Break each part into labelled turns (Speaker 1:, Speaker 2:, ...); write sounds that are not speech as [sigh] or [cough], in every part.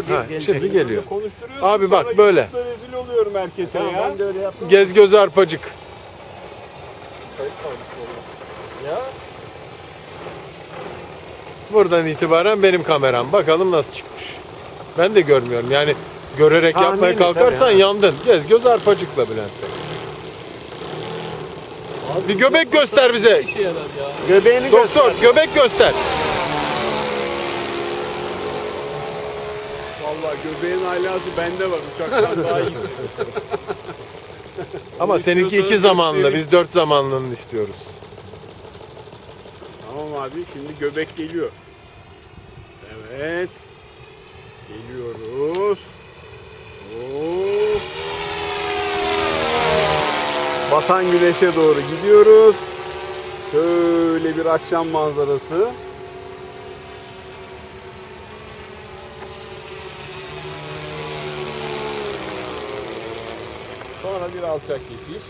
Speaker 1: geliyor.
Speaker 2: Ha,
Speaker 1: gelecek.
Speaker 2: şimdi geliyor.
Speaker 3: Konuşturuyorsun,
Speaker 2: Abi bak,
Speaker 3: sonra
Speaker 2: böyle.
Speaker 3: YouTube'da rezil oluyorum herkese
Speaker 1: Tamam,
Speaker 3: ya.
Speaker 1: ben de öyle yaptım.
Speaker 2: Gez göz arpacık.
Speaker 1: Ya.
Speaker 2: Buradan itibaren benim kameram. Bakalım nasıl çıkmış. Ben de görmüyorum. Yani görerek
Speaker 1: Tahmini
Speaker 2: yapmaya kalkarsan
Speaker 1: ha.
Speaker 2: yandın. Gez göz arpacıkla Bülent Bey. Bir göbek göster bize.
Speaker 4: Ya.
Speaker 1: Göbeğini
Speaker 2: Doktor
Speaker 1: göster.
Speaker 2: göbek göster.
Speaker 3: Vallahi göbeğin alası bende var. Uçaktan [laughs] daha iyi.
Speaker 2: Ama seninki iki zamanlı. Biz dört zamanlını istiyoruz.
Speaker 3: Tamam abi şimdi göbek geliyor. Evet. Geliyoruz. Hop. Batan güneşe doğru gidiyoruz. Şöyle bir akşam manzarası. Sonra bir alçak geçiş.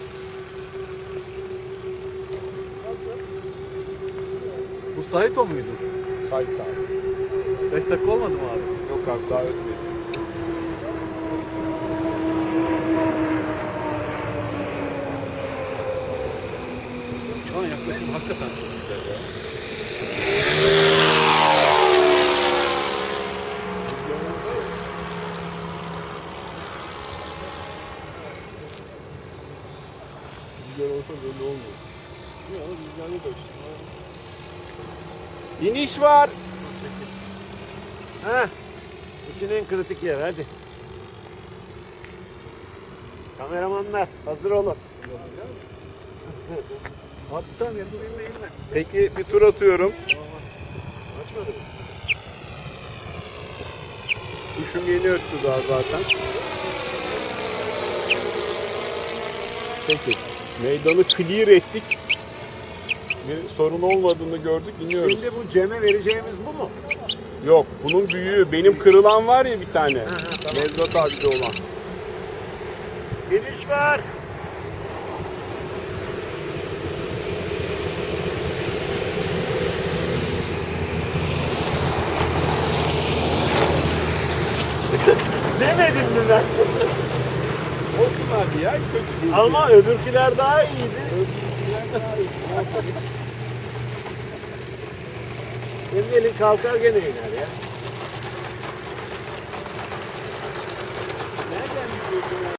Speaker 4: Bu Saito muydu?
Speaker 3: Sait abi.
Speaker 4: 5 dakika olmadı mı abi?
Speaker 3: Yok abi daha ötmedi.
Speaker 4: Şu an yaklaşım hakikaten çok güzel ya.
Speaker 3: Rüzgar olsa böyle olmuyor. Ya rüzgarlı da işte. İniş var.
Speaker 1: Heh. İşin en kritik yer hadi. Kameramanlar hazır olun.
Speaker 4: Dur inme inme.
Speaker 3: Peki bir tur atıyorum.
Speaker 1: Açmadı mı?
Speaker 3: Kuşum yeni öttü daha zaten. Peki. Meydanı clear ettik. Bir sorun olmadığını gördük. iniyoruz.
Speaker 1: Şimdi bu Cem'e vereceğimiz bu mu?
Speaker 3: Yok. Bunun büyüğü. Benim kırılan var ya bir tane.
Speaker 1: Tamam.
Speaker 3: Nevzat abi de olan.
Speaker 1: Giriş var. [laughs] Demedim mi ben? [laughs]
Speaker 3: Abi ya. Kötü değil.
Speaker 1: Ama öbürküler daha iyiydi. Senin elin kalkar gene iner
Speaker 3: ya?